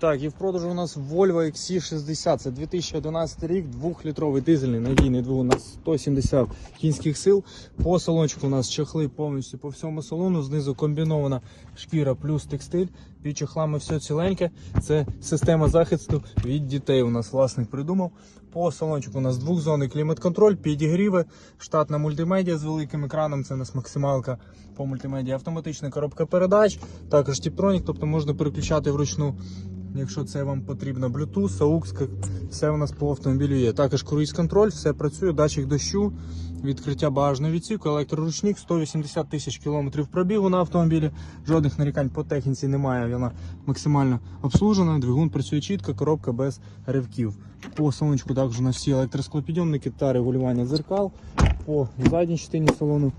Так, і в продажу у нас Volvo XC60. Це 2011 рік, 2-літровий дизельний надійний двигун на 170 кінських сил. По салончику у нас чехли повністю по всьому салону. Знизу комбінована шкіра плюс текстиль. Під чехлами все ціленьке. Це система захисту від дітей. У нас власник придумав. По салончику у нас двохзонний клімат-контроль, підігріви, штатна мультимедіа з великим екраном. Це у нас максималка по мультимедіа, автоматична коробка передач, також тіптронік, тобто можна переключати вручну. Якщо це вам потрібно, Bluetooth, AUX, все у нас по автомобілю є. Також круїз контроль, все працює, датчик дощу, відкриття багажного відсіку, електроручник, 180 тисяч кілометрів пробігу на автомобілі. Жодних нарікань по техніці немає. Вона максимально обслужена. Двигун працює чітко, коробка без ривків. По салончику також у нас всі електросклопідйомники та регулювання дзеркал. По задній частині салону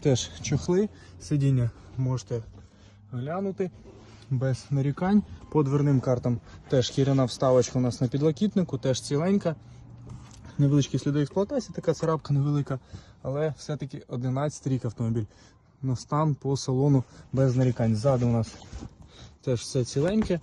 теж чохли. Сидіння можете глянути без нарікань. По дверним картам теж кіряна вставочка у нас на підлокітнику, теж ціленька. Невеличкі сліди експлуатації, така царапка невелика, але все-таки 11 рік автомобіль. На стан по салону без нарікань. Ззаду у нас теж все ціленьке.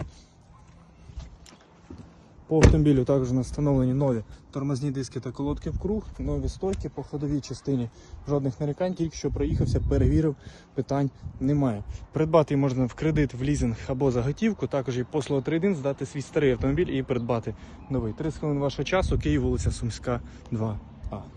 По автомобілю також настановлені нові тормозні диски та колодки в круг, нові стойки по ходовій частині. Жодних нарікань, тільки що проїхався, перевірив, питань немає. Придбати можна в кредит, в лізинг або за готівку. Також і послуга трейдин, здати свій старий автомобіль і придбати новий. 30 хвилин вашого часу, Київ, вулиця Сумська, 2А.